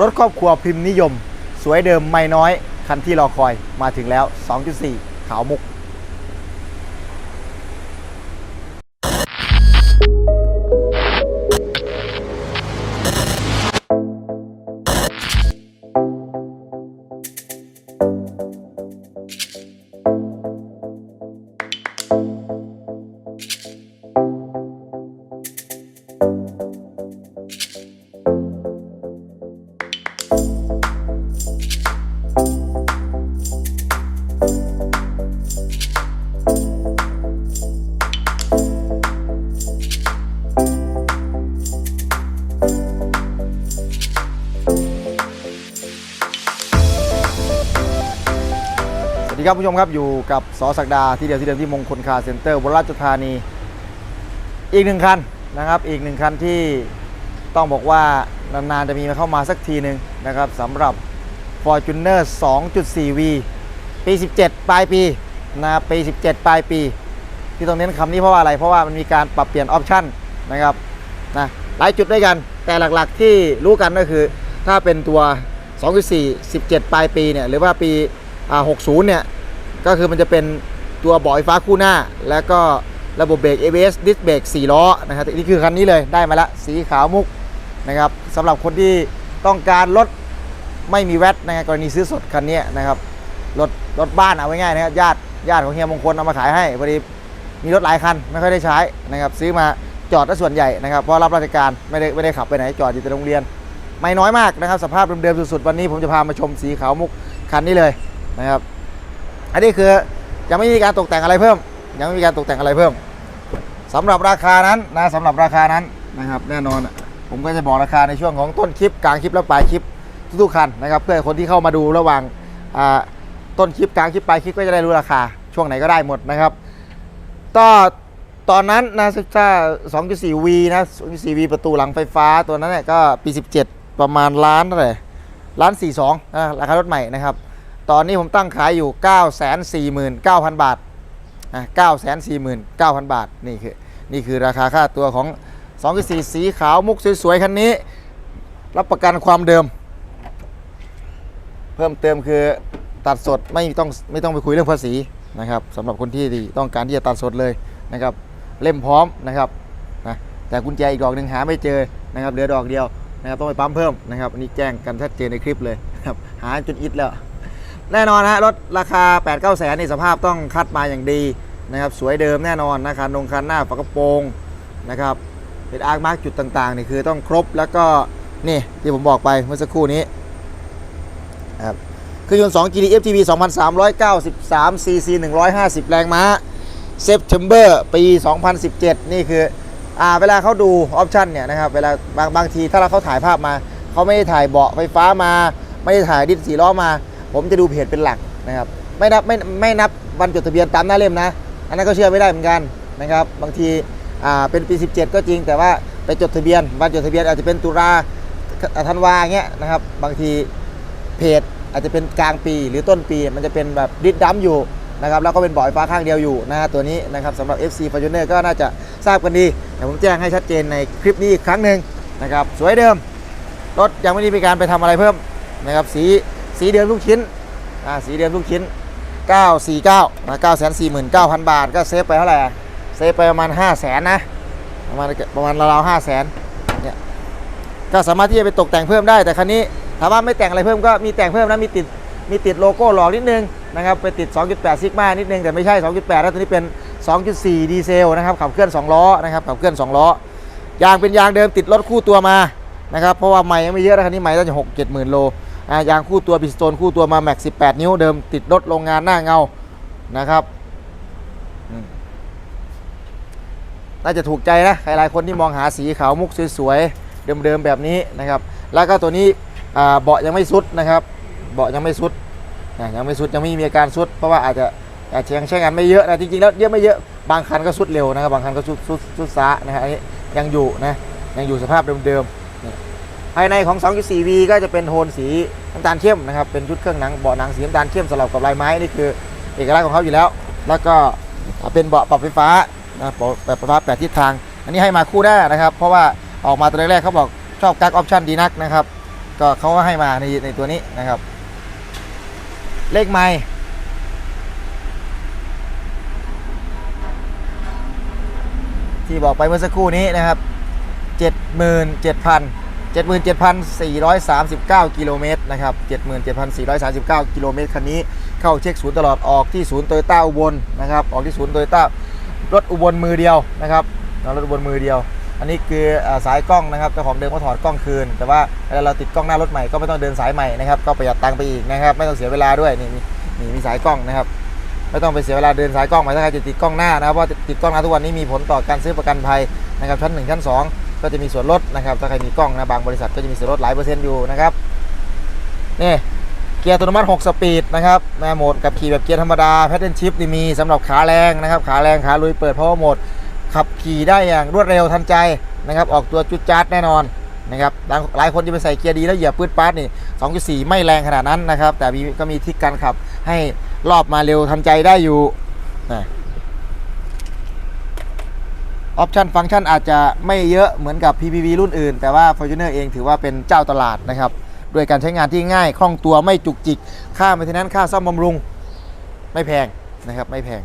รถครอบครัวพิมพ์นิยม สวยเดิมไม่น้อย คันที่รอคอยมาถึงแล้ว 2.4 ขาวมุกส ครับผู้ชมครับอยู่กับสอศักดาที่เดียวที่เดิมที่มงคลคาเซ็นเตอร์บนราชธานี อีกหนึ่งคันนะครับอีกหนึ่งคันที่ต้องบอกว่านานๆจะมีมาเข้ามาสักทีหนึ่งนะครับสำหรับ Fortuner 2.4V ปี 17 ปลายปีนะครับปี 17 ปลายปี ที่ต้องเน้นคำนี้เพราะว่าอะไร เพราะว่ามันมีการปรับเปลี่ยนออปชั่นนะครับนะหลายจุดด้วยกัน แต่หลักๆที่รู้กันก็คือ ถ้าเป็นตัว 2.4 17 ปลายปีเนี่ยหรือว่าปี 60 เนี่ย ก็คือมันจะเป็นตัวเบาะไฟฟ้าคู่หน้า แล้วก็ระบบเบรก ABS ดิสเบรก4ล้อนะครับนี่คือคันนี้เลยได้มาละสีขาวมุกนะครับสำหรับคนที่ต้องการรถไม่มีแวตนะครับกรณีซื้อสดคันนี้นะครับรถรถบ้านเอาไว้ง่ายนะครับญาติญาติของเฮียมงคลเอามาขายให้พอดีมีรถหลายคันไม่ค่อยได้ใช้นะครับซื้อมาจอดซะส่วนใหญ่นะครับเพราะรับราชการไม่ได้ไม่ได้ขับไปไหนจอดอยู่แต่โรงเรียน ไม่น้อยมากนะครับ สภาพเดิมๆสุดๆวันนี้ผมจะพามาชมสีขาวมุกคันนี้เลยนะครับ อันนี้คือยังไม่มีการตกแต่งอะไรเพิ่ม ยังไม่มีการตกแต่งอะไรเพิ่มสำหรับราคานั้นนะสำหรับราคานั้นนะครับ แน่นอนผมก็จะบอกราคาในช่วงของต้นคลิปกลางคลิปและปลายคลิปทุกๆคันนะครับ เพื่อคนที่เข้ามาดูระหว่างต้นคลิปกลางคลิปปลายคลิปก็จะได้รู้ราคา ช่วงไหนก็ได้หมดนะครับก็ตอนนั้นนะถ้า 2.4V นะ 2.4V ประตูหลังไฟฟ้าตัวนั้นเนี่ยก็ปี 17 ประมาณล้านเท่าไหร่ล้าน 42นะราคารถใหม่นะครับ ตอนนี้ผมตั้งขายอยู่ 949,000 บาทอะ949,000 บาท นี่คือนี่คือราคาค่าตัวของ2 4สีขาวมุกสวยๆ คันนี้ รับประกันความเดิม เพิ่มเติมคือตัดสดไม่ต้องไม่ต้องไปคุยเรื่องภาษีนะครับสำหรับคนที่ต้องการที่จะตัดสดเลยนะครับเล่มพร้อมนะครับนะแต่กุญแจอีกดอกหนึ่งหาไม่เจอนะครับเหลือดอกเดียวนะครับต้องไปปั๊มเพิ่มนะครับอันนี้แจ้งกันชัดเจนในคลิปเลยครับหาจนอิดแล้ว แน่นอนฮะรถราคา 8 9แสนนี่สภาพต้องคัดมาอย่างดีนะครับสวยเดิมแน่นอนนะคันนงคันหน้าฝากระโปรงนะครับเป็นอาร์คมาร์กจุดต่างๆนี่คือต้องครบแล้วก็นี่ที่ผมบอกไปเมื่อสักครู่นี้ครับเครื่องยนต์2 GD FTV 2393 cc 150 แรงม้า September ปี 2017 นี่คืออ่าเวลาเขาดูออปชันเนี่ยนะครับเวลาบางบางทีถ้าเราเขาถ่ายภาพมา เขาไม่ได้ถ่ายเบาะไฟฟ้ามา ไม่ได้ถ่ายดิสสีล้อมา ผมจะดูเพจเป็นหลักนะครับ ไม่นับไม่ไม่นับวันจดทะเบียนตามหน้าเล่มนะ อันนั้นก็เชื่อไม่ได้เหมือนกันนะครับ บางทีอ่าเป็นปี 17 ก็จริง แต่ว่าไปจดทะเบียนวันจดทะเบียนอาจจะเป็นตุลาธันวาเงี้ยนะครับ บางทีเพจอาจจะเป็นกลางปีหรือต้นปี มันจะเป็นแบบดิดดัมอยู่นะครับแล้วก็เป็นบาะไฟฟ้าข้างเดียวอยู่นะฮะตัวนี้นะครับสำหรับ FC Fortuner ก็น่าจะทราบกันดีแต่ผมแจ้งให้ชัดเจนในคลิปนี้อีกครั้งหนึ่งนะครับสวยเดิม รถยังไม่ได้มีการไปทำอะไรเพิ่มนะครับสี สีเดิมทุกชิ้นอ่าสีเดิมทุกชิ้น 949นะ949,000 บาท ก็เซฟไปเท่าไหร่อะเซฟไปประมาณ 5 0 0แสนนะ ประมาณประมาณราวๆ5 0 0แสนเนี่ย ก็สามารถที่จะไปตกแต่งเพิ่มได้ แต่คันนี้ถามว่าไม่แต่งอะไรเพิ่มก็มีแต่งเพิ่มนะ มีติด มีติดโลโก้หลอกนิดนึงนะครับ ไปติด 2.8 ซิกมานิดนึง แต่ไม่ใช่ 2.8 แล้วตัวนี้เป็น 2.4 ดีเซลนะครับ ขับเคลื่อน 2 ล้อนะครับ ขับเคลื่อน 2 ล้อ ยางเป็นยางเดิมติดรถคู่ตัวมานะครับ เพราะว่าใหม่ยังไม่เยอะนะคันนี้ใหม่ตั้งแต่หกเจ็ดหมื่นโล ยางคู่ตัวพิสโตนคู่ตัวมาแม็ก 18 นิ้วเดิมติดรถโรงงานหน้าเงานะครับน่าจะถูกใจนะใครหลายคนที่มองหาสีขาวมุกสวยๆเดิมๆแบบนี้นะครับ แล้วก็ตัวนี้เบาะยังไม่สุดนะครับ เบาะยังไม่สุดยังไม่สุดยังไม่มีอาการสุด เพราะว่าอาจจะอาจจะยังใช้งานไม่เยอะนะจริงๆแล้วเยอะไม่เยอะบางคันก็สุดเร็วนะครับบางคันก็สุดสุดสุดซานะครับอันนี้ยังอยู่นะยังอยู่สภาพเดิมๆ ภายในของ 2.4V ก็จะเป็นโทนสีน้ำตาลเข้มนะครับ เป็นชุดเครื่องหนังเบาะหนังสีน้ำตาลเข้มสลับกับลายไม้นี่คือเอกลักษณ์ของเขาอยู่แล้ว แล้วก็เป็นเบาะปรับไฟฟ้านะแบบไฟฟ้าแปดทิศทาง อันนี้ให้มาคู่หน้นะครับ เพราะว่าออกมาตัวแรกๆเขาบอกชอบกักออปชั่นดีนักนะครับ ก็เขาก็ให้มาในในตัวนี้นะครับ เลขไม้ที่บอกไปเมื่อสักครู่นี้นะครับ 77,000 77,439 กิโลเมตรนะครับ 77,439 กิโลเมตรคันนี้เข้าเช็คศูนย์ตลอดออกที่ศูนย์โตโยต้าอุบลนะครับ ออกที่ศูนย์โตโยต้ารถอุบลมือเดียวนะครับรถอุบลมือเดียว อันนี้คือสายกล้องนะครับเจ้าของเดิมก็ถอดกล้องคืน แต่ว่าเวลาเราติดกล้องหน้ารถใหม่ก็ไม่ต้องเดินสายใหม่นะครับก็ประหยัดตังค์ไปอีกนะครับ ไม่ต้องเสียเวลาด้วยนี่มีนี่มีสายกล้องนะครับไม่ต้องไปเสียเวลาเดินสายกล้องใหม่ถ้าใครจะติดกล้องหน้านะครับเพราะติดกล้องหน้าทุกวันนี้มีผลต่อการซื้อประกันภัยนะครับชั้น 1 ชั้น 2 ก็จะมีส่วนลดนะครับ ถ้าใครมีกล้องนะบางบริษัทก็จะมีส่วนลดหลายเปอร์เซ็นต์อยู่นะครับนี่เกียร์อัตโนมัติ 6 สปีดนะครับแม่โหมดกับขี่แบบเกียร์ธรรมดาแพทเทิร์นชิพนี่มีสำหรับขาแรงนะครับ ขาแรงขาลุยเปิดเพราะว่าโหมดขับขี่ได้อย่างรวดเร็วทันใจนะครับ ออกตัวจุดจัดแน่นอนนะครับหลายคนจะไปใส่เกียร์ดีแล้วเหยียบปืดปาร์ตนี่ 2.4 ไม่แรงขนาดนั้นนะครับ แต่ก็มีทริกการขับให้รอบมาเร็วทันใจได้อยู่นะ ออปชันฟังก์ชันอาจจะไม่เยอะเหมือนกับ PPV รุ่นอื่น แต่ว่า Fortuner เองถือว่าเป็นเจ้าตลาดนะครับด้วยการใช้งานที่ง่ายคล่องตัวไม่จุกจิก ค่า maintenance ค่าซ่อมบำรุง ไม่แพงนะครับไม่แพง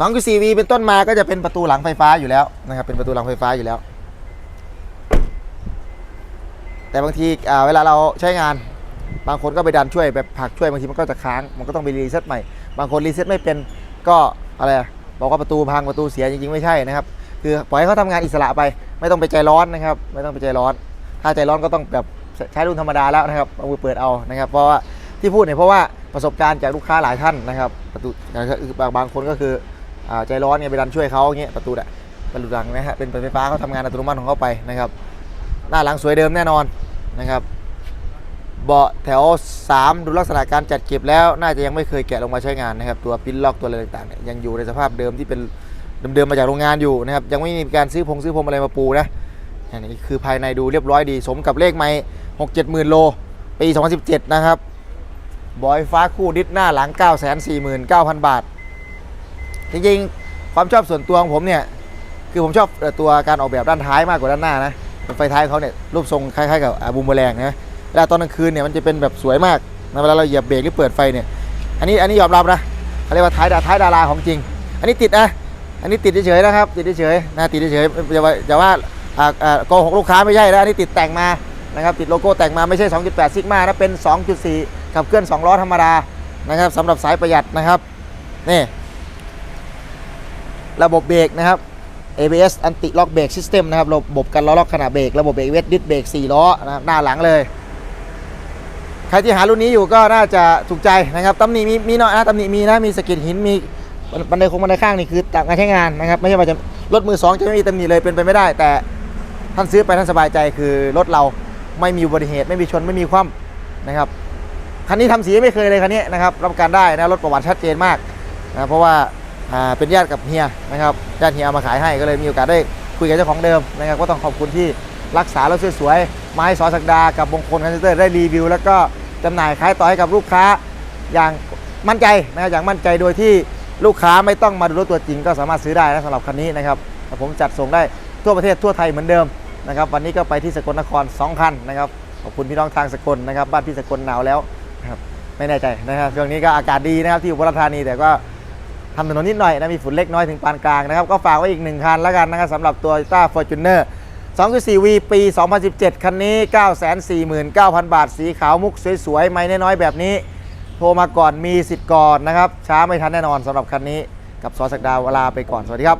2 4 V เป็นต้นมาก็จะเป็นประตูหลังไฟฟ้าอยู่แล้วนะครับเป็นประตูหลังไฟฟ้าอยู่แล้ว แต่บางทีเวลาเราใช้งานบางคนก็ไปดันช่วยแบบผลักช่วยบางทีมันก็จะค้าง มันก็ต้องไปรีเซ็ตใหม่ บางคนรีเซ็ตไม่เป็นก็อะไรอะ บอกว่าประตูพังประตูเสียจริงๆไม่ใช่นะครับ คือปล่อยให้เขาทำงานอิสระไป ไม่ต้องไปใจร้อนนะครับ ไม่ต้องไปใจร้อน ถ้าใจร้อนก็ต้องแบบใช้รุ่นธรรมดาแล้วนะครับเอามือเปิดเอานะครับ เพราะว่าที่พูดเนี่ยเพราะว่าประสบการณ์จากลูกค้าหลายท่านนะครับ ประตูบางบางคนก็คืออใจร้อนไงไปดันช่วยเขาอย่างเงี้ยประตูอะประตูหลังนะฮะเป็นไฟฟ้าเขาทำงานอัตโนมัติของเขาไปนะครับ หน้าหลังสวยเดิมแน่นอนนะครับ เบาะแถว 3 ดูลักษณะการจัดเก็บแล้วน่าจะยังไม่เคยแกะลงมาใช้งานนะครับตัวปิ้นล็อกตัวอะไรต่างๆเนี่ยยังอยู่ในสภาพเดิมที่เป็นเดิมๆมาจากโรงงานอยู่นะครับยังไม่มีการซื้อพงซื้อพรมอะไรมาปูนะอันนี้คือภายในดูเรียบร้อยดี สมกับเลขไม่หกเจ็ดหมื่นโลปี 2017 นะครับบอยฟ้าคู่ดิสหน้าหลัง 9 4 9 0 0 0 บาท จริงๆ ความชอบส่วนตัวของผมเนี่ย คือผมชอบตัวการออกแบบด้านท้ายมากกว่าด้านหน้านะไฟท้ายเขาเนี่ยรูปทรงคล้ายๆกับบูมเบแรงนะ เวลาตอนกลางคืนเนี่ยมันจะเป็นแบบสวยมากนะเวลาเราเหยียบเบรกหรือเปิดไฟเนี่ยอันนี้อันนี้ยอมรับนะเขาเรียกว่าท้ายดาท้ายดาราของจริง อันนี้ติดนะอันนี้ติดเฉยๆนะครับ ติดเฉยๆนะติดเฉยๆอย่าว่าอย่าว่าอ่าโกหกลูกค้าไม่ใช่นะอันนี้ติดแต่งมานะครับติดโลโก้แต่งมาไม่ใช่ 2.8 ซิกมานะเป็น 2.4 ขับเคลื่อน 2 ล้อธรรมดานะครับสำหรับสายประหยัดนะครับนี่ระบบเบรกนะครับ ABS Anti Lock Brake System นะครับระบบกันล้อล็อกขณะเบรกระบบเบรก ABS ดิสเบรก4ล้อนะครับหน้าหลังเลย ใครที่หารุ่นนี้อยู่ก็น่าจะถูกใจนะครับตำหนิมีมีน่อยนะตำหนิมีนะมีสะเก็ดหินมีบันไดโค้งบันไดข้างนี่คือจากการใช้งานนะครับไม่ใช่ว่าจะรถมือสองจะไม่มีตำหนิเลยเป็นไปไม่ได้ แต่ท่านซื้อไปท่านสบายใจคือรถเราไม่มีอุบัติเหตุไม่มีชนไม่มีคว่ำนะครับคันนี้ทำสีไม่เคยเลยคันนี้นะครับรับกันได้นะรถประวัติชัดเจนมากนะเพราะว่าเป็นญาติกับเฮียนะครับญาติเฮียเอามาขายให้ก็เลยมีโอกาสได้คุยกับเจ้าของเดิมนะครับก็ต้องขอบคุณที่รักษารถสวยๆ ไม้สอสักดากับมงคลคอนเซนเตอร์ได้รีวิว แล้วก็จำหน่ายขายต่อให้กับลูกค้าอย่างมั่นใจนะครับอย่างมั่นใจโดยที่ลูกค้าไม่ต้องมาดูรถตัวจริงก็สามารถซื้อได้นะสำหรับคันนี้นะครับผมจัดส่งได้ทั่วประเทศทั่วไทยเหมือนเดิมนะครับวันนี้ก็ไปที่สกลนคร 2 คันนะครับขอบคุณพี่น้องทางสกลนะครับบ้านพี่สกลหนาวแล้วครับไม่แน่ใจนะครับช่วงนี้ก็อากาศดีนะครับที่อุบลธานีแต่ก็ทำถนนนิดหน่อยนะมีฝุ่นเล็กน้อยถึงปานกลางนะครับก็ฝากไว้อีกหนึ่งคันแล้วกันนะครับสำหรับตัวต้าฟอร์จูเนอร์ 2.4V ปี 2017 คันนี้ 949,000 บาท สีขาวมุกสวยๆ ไม่น้อยๆ แบบนี้ โทรมาก่อนมีสิทธิ์ก่อนนะครับ ช้าไม่ทันแน่นอนสำหรับคันนี้ กับซอสักดาวลาไปก่อน สวัสดีครับ